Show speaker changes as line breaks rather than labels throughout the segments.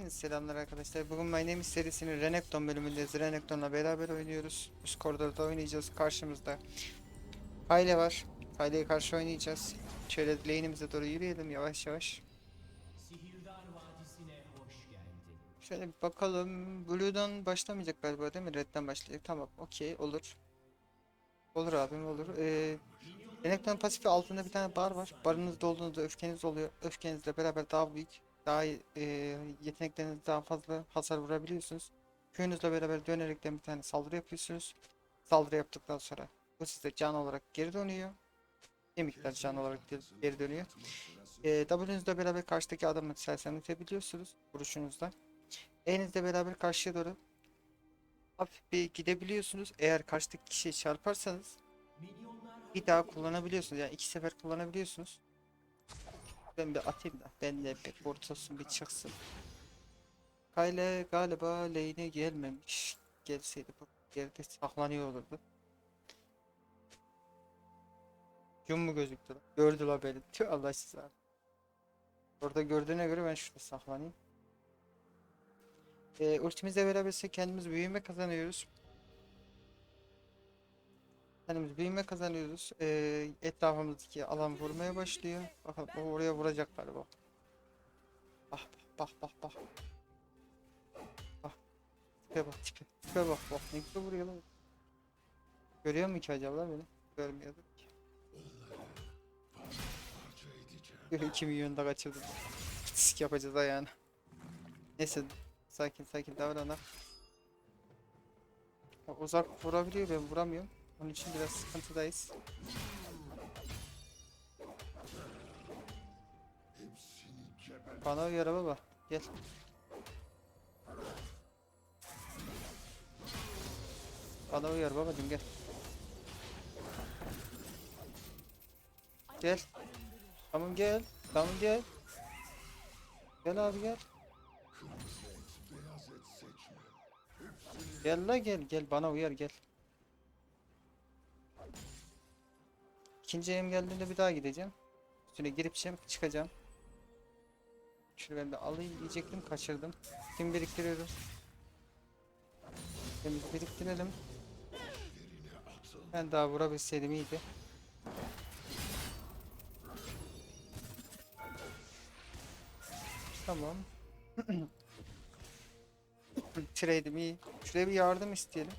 Hepiniz selamlar arkadaşlar. Bugün My Name is serisinin Renekton bölümündeyiz. Renekton'la beraber oynuyoruz. Üst koridorda oynayacağız. Karşımızda Kayle var. Kayle'ye karşı oynayacağız. Şöyle lane'imize doğru yürüyelim yavaş yavaş. Şöyle bir bakalım. Blue'dan başlamayacak galiba değil mi? Red'den başlayacak. Tamam okey olur. Olur abim olur. Ee, Renekton pasifi altında bir tane bar var. Barınızda olduğunuzda öfkeniz oluyor. Öfkenizle beraber daha büyük, daha e, yetenekleriniz daha fazla hasar vurabiliyorsunuz. Köyünüzle beraber dönerekten bir tane saldırı yapıyorsunuz. Saldırı yaptıktan sonra bu size can olarak geri dönüyor. Bir miktar can olarak ge- geri dönüyor. E, W'nuzla beraber karşıdaki adamı sersemletebiliyorsunuz vuruşunuzda. E'nizle beraber karşıya doğru hafif bir gidebiliyorsunuz. Eğer karşıdaki kişiyi çarparsanız bir daha kullanabiliyorsunuz. Yani iki sefer kullanabiliyorsunuz. Ben bir atayım da. Ben de bir ortasın bir çıksın. Kyle galiba lane'e gelmemiş. Gelseydi bu yerde saklanıyor olurdu. Yum mu gözüktü lan? Gördü la beni. Tüh Allah size. Orada gördüğüne göre ben şurada saklanayım. Ee, ultimizle beraberse kendimiz büyüme kazanıyoruz. Kendimiz büyüme kazanıyoruz. Ee, etrafımızdaki alan vurmaya başlıyor. Bakalım o oraya vuracak galiba. Bak bak bak bak bak. Tipe bak tipe. Tipe bak bak. Ne güzel vuruyor lan. Görüyor mu ki acaba beni? Görmüyordur ki. Yok 2 milyon da kaçırdım. Sik yapacağız ayağını. Neyse sakin sakin davranak. Uzak vurabiliyor ben vuramıyorum. Onun için biraz sıkıntıdayız. Bana uyar baba. Gel. Bana uyar babacım gel. Gel. Tamam gel. Tamam gel. Gel abi gel. Gel la gel gel bana uyar gel. İkinci em geldiğinde bir daha gideceğim. Üstüne girip çıkacağım. Şunu ben de alayım diyecektim kaçırdım. Kim biriktiriyoruz? Temiz biriktirelim. Ben daha vurabilseydim iyiydi. Tamam. Trade'im iyi. Şuraya bir yardım isteyelim.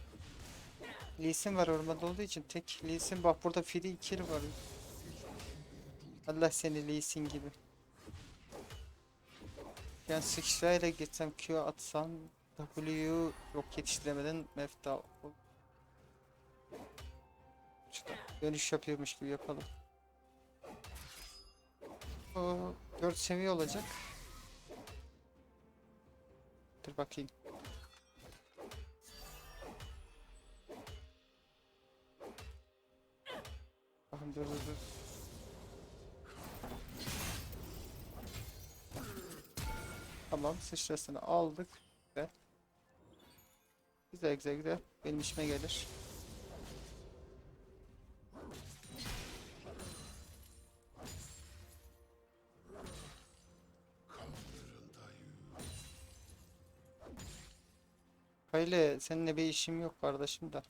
Lee Sin var ormanda olduğu için tek Lee Sin bak burada free kill var. Allah seni Lee Sin gibi. Yani sıçrayla geçsem Q atsam W'yu yok yetiştiremeden mefta dönüş yapıyormuş gibi yapalım. O 4 seviye olacak. Dur bakayım. Bakın dur dur dur. Tamam sıçrasını aldık. Güzel. Güzel güzel güzel. Benim işime gelir. Kayle seninle bir işim yok kardeşim de.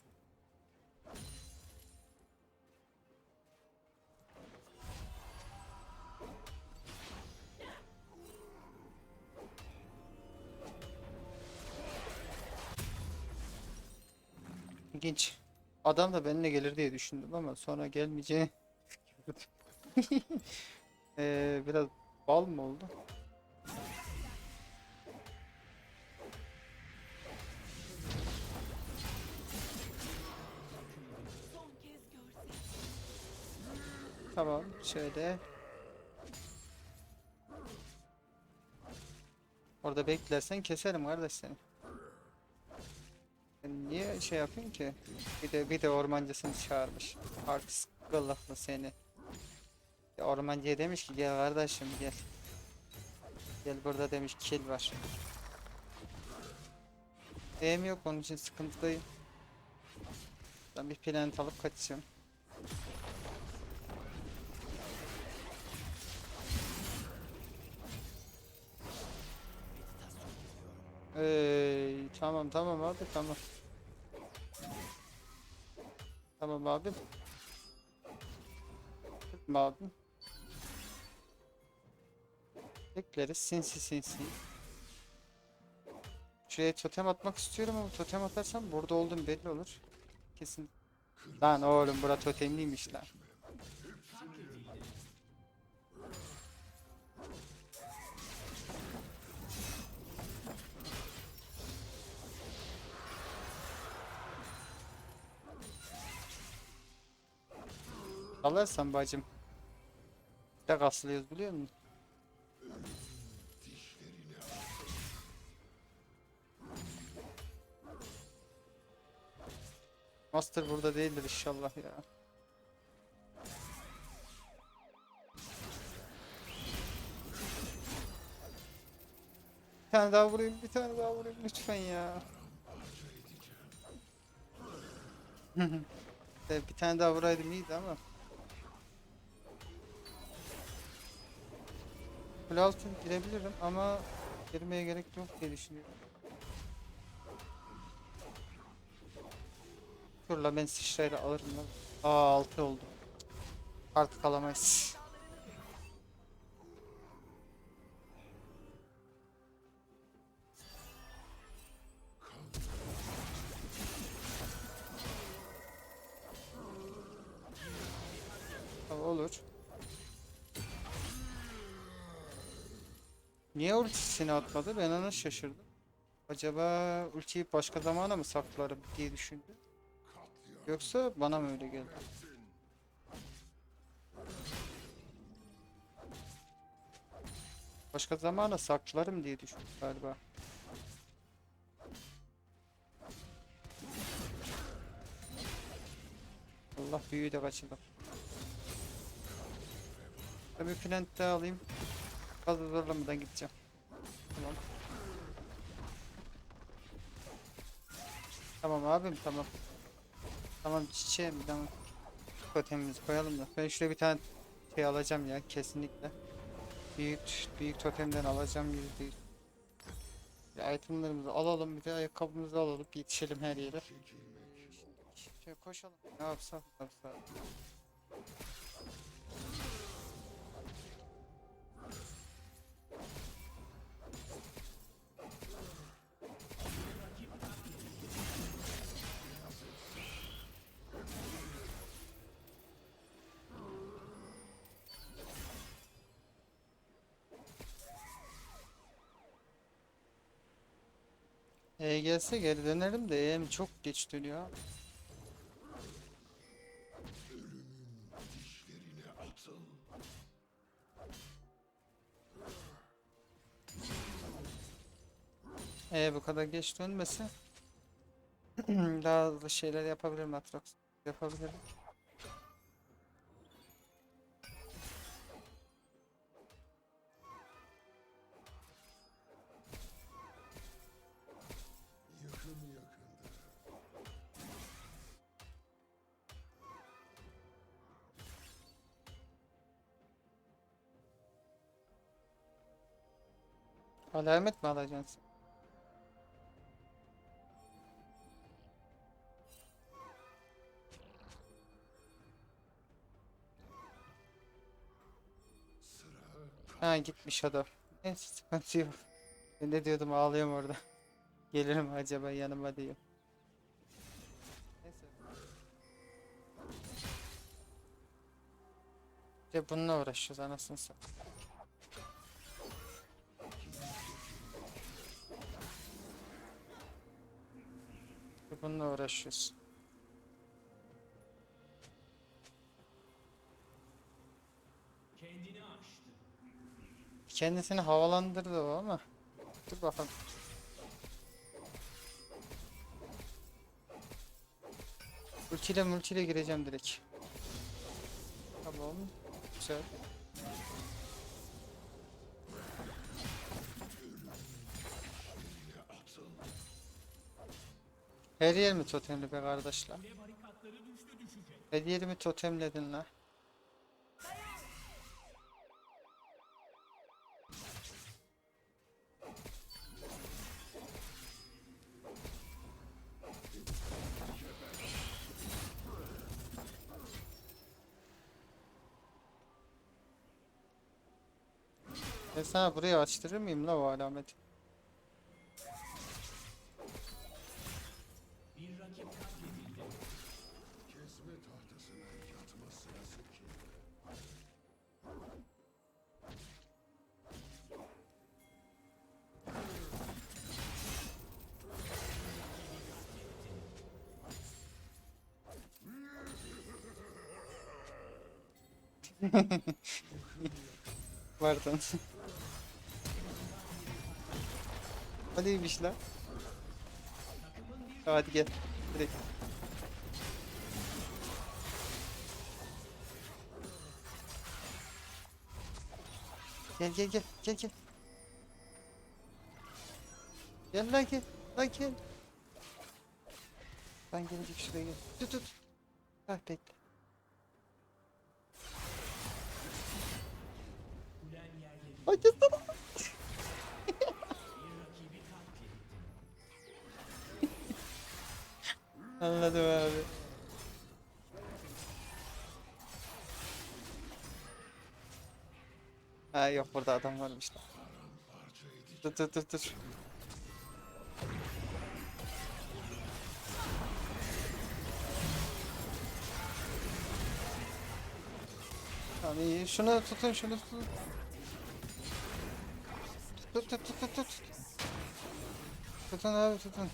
İlginç. Adam da benimle gelir diye düşündüm ama sonra gelmeyeceğini. Eee biraz bal mı oldu? Tamam şöyle. Orada beklersen keserim kardeş seni. Niye şey yapıyorsun ki? Bir de bir de ormancısını çağırmış. Artist kılıklı seni. Ya ormancıya demiş ki gel kardeşim gel. Gel burada demiş kill var. Eğim yok onun için sıkıntıdayım. Ben bir planet alıp kaçacağım. Ey, tamam tamam abi tamam. Tutma abim. Bekleriz sinsi sinsi. Şuraya totem atmak istiyorum ama totem atarsam burada olduğum belli olur. Kesin. Lan oğlum bura totemliymiş lan. Alırsan bacım. Bir de kaslıyoruz biliyor musun? Master burada değildir inşallah ya. Bir tane daha vurayım, bir tane daha vurayım lütfen ya. Bir tane daha vuraydım iyiydi ama. Kule altı girebilirim ama girmeye gerek yok diye düşünüyorum. Dur la ben sıçrayla alırım lan. Aa 6 oldu. Artık alamayız. Niye ultisini atmadı? Ben ona şaşırdım. Acaba ultiyi başka zamana mı saklarım diye düşündüm. Yoksa bana mı öyle geldi? Başka zamana saklarım diye düşündüm galiba. Allah büyüğü de kaçırdım. Tabii plant daha alayım. Fazla zorlamadan gideceğim. Tamam. Tamam abim tamam. Tamam çiçeğim tamam. Totemimizi koyalım da. Ben şuraya bir tane şey alacağım ya kesinlikle. Büyük büyük totemden alacağım yüzde yüz. Ya itemlerimizi alalım bir de ayakkabımızı alalım yetişelim her yere. Şöyle koşalım. Ne yapsak ne yapsak. E gelse geri dönerim de EM çok geç dönüyor. E bu kadar geç dönmese daha hızlı şeyler yapabilirim Atrox. Yapabilirim. Alamet mi alacaksın? Ha gitmiş adam. Neyse sıkıntı yok. Ne diyordum ağlıyorum orada. Gelirim mi acaba yanıma diyor. Neyse. Bir de bununla uğraşıyoruz anasını satayım. Bununla uğraşıyoruz.
Kendini aştı.
Kendisini havalandırdı o ama. Dur bakalım. Ultiyle multiyle gireceğim direkt. Tamam. Güzel. Her yer mi totemli be kardeşler? Her yerimi totemledin la. Ben sana buraya açtırır mıyım la o alameti? Pardon. Hadi iyiymiş lan. Hadi gel. Direkt. Gel gel gel gel gel. Gel lan gel. Lan gel. Ben gelecek şuraya gel. Tut tut. Hah bekle. Hadi sana. Anladım abi. Ha yok burada adam varmış. Dur dur dur dur. Tamam iyi. Şunu tutun şunu tutun. Tut tut tut tut tut. Tutun abi tutun.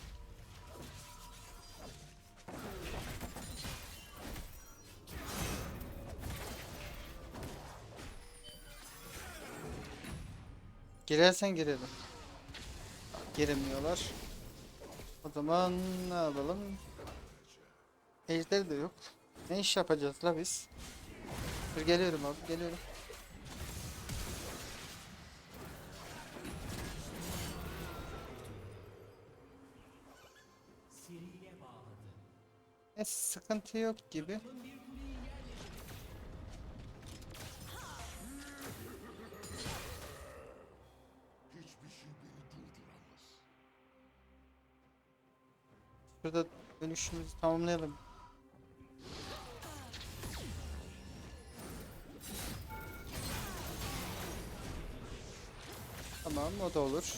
Girersen girelim. Giremiyorlar. O zaman ne yapalım? Ejder de yok. Ne iş yapacağız la biz? Dur geliyorum abi geliyorum. E, sıkıntı yok gibi. Şurada dönüşümüzü tamamlayalım. Tamam o da olur.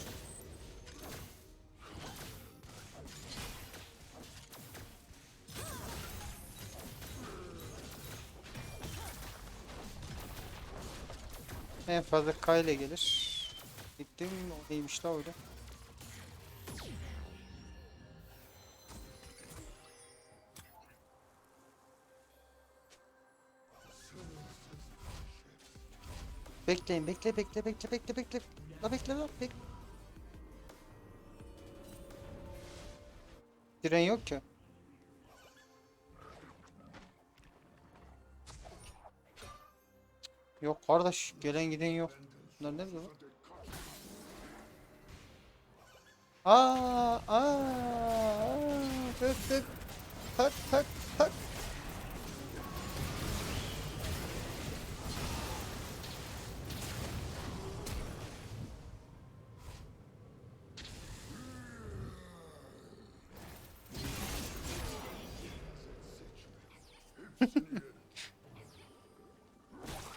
En fazla K ile gelir. Gittim o neymiş la öyle. Bekleyin bekle bekle bekle bekle bekle. La bekle la bekle. Diren yok ki. Yok kardeş gelen giden yok. Bunlar nerede lan? Aa, aa, aa, tık tık, tak tak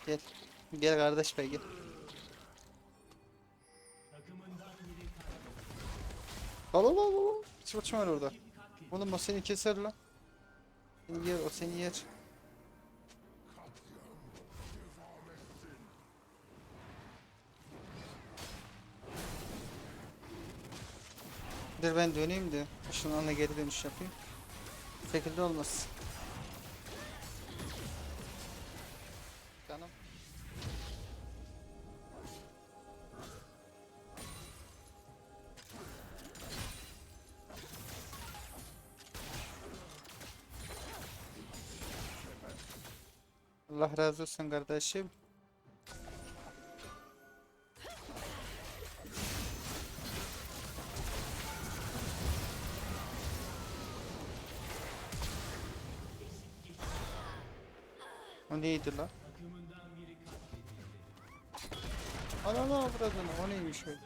Gel. Gel kardeş bey gel. Al al al al. Hiç uçma var orada. Oğlum o seni keser lan. Seni yer o seni yer. Dur ben döneyim de şunun ana geri dönüş yapayım. Bu şekilde olmaz. Razı olsun kardeşim. O neydi la?
takımından biri katledildi.
Ananı avradını o neymiş öyle?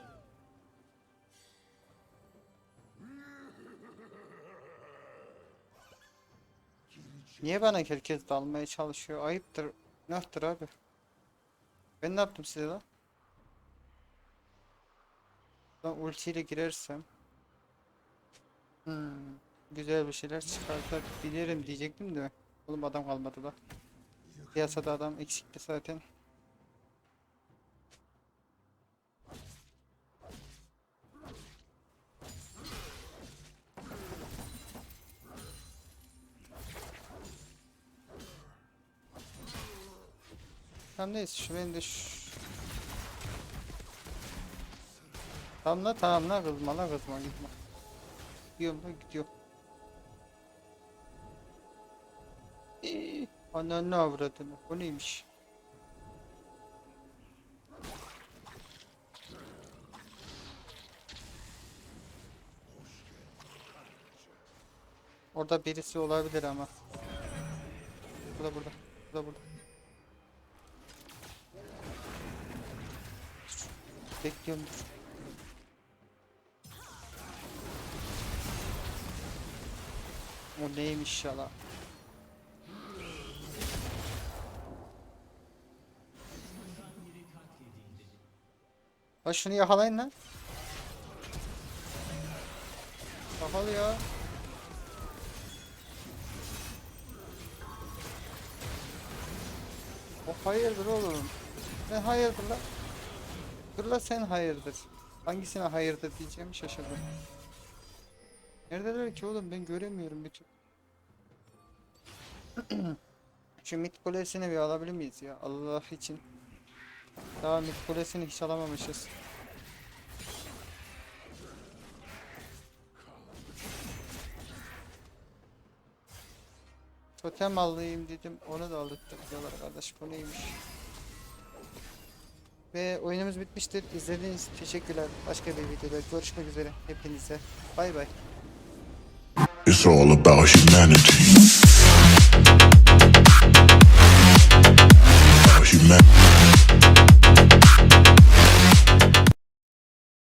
Niye bana herkes dalmaya çalışıyor? Ayıptır. Günahtır abi. Ben ne yaptım size lan? Ben ultiyle girersem hmm, güzel bir şeyler çıkartabilirim diyecektim de oğlum adam kalmadı da. Piyasada adam eksikti zaten. Tamam neyse şu ben de şu... Tamam la tamam la kızma la kızma gitme. Gidiyorum la gidiyorum. Ananı avradını. Bu neymiş? Orada birisi olabilir ama. Burada burada. Burada burada. Bekliyorum. O neymiş ya? Lan şunu yakalayın lan. Yakala ya. O hayırdır oğlum? Ne hayırdır lan? Dur la sen hayırdır. Hangisine hayırdır diyeceğim şaşırdım. Neredeler ki oğlum ben göremiyorum türlü. Şu mit kulesini bir alabilir miyiz ya Allah için. Daha mit kulesini hiç alamamışız. Totem alayım dedim onu da aldırttık diyorlar kardeş bu neymiş. Ve oyunumuz bitmiştir. İzlediğiniz için teşekkürler. Başka bir videoda görüşmek üzere. Hepinize bay bay.
It's all about humanity. Human